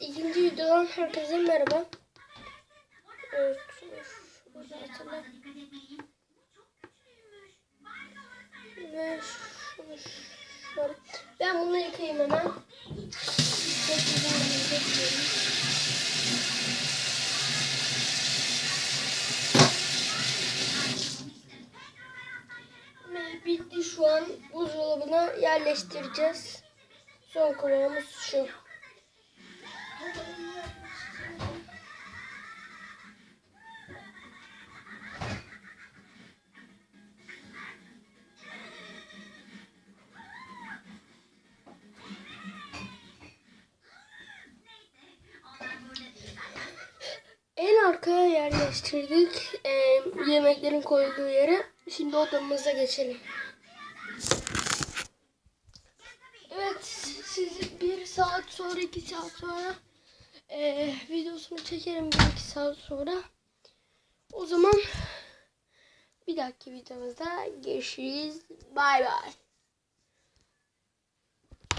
ikinci videodan herkese merhaba. Evet, zaten ve şunu. Ben bunu yıkayayım hemen. Çok güzel bir bitti şu an buzdolabına yerleştireceğiz. Son kıvamımız şu. Arkaya yerleştirdik e, yemeklerin koyduğu yere. Şimdi odamıza geçelim. Evet, sizi bir saat sonra, iki saat sonra e, videosunu çekerim bir iki saat sonra. O zaman bir dahaki videomuzda görüşürüz. Bay bay.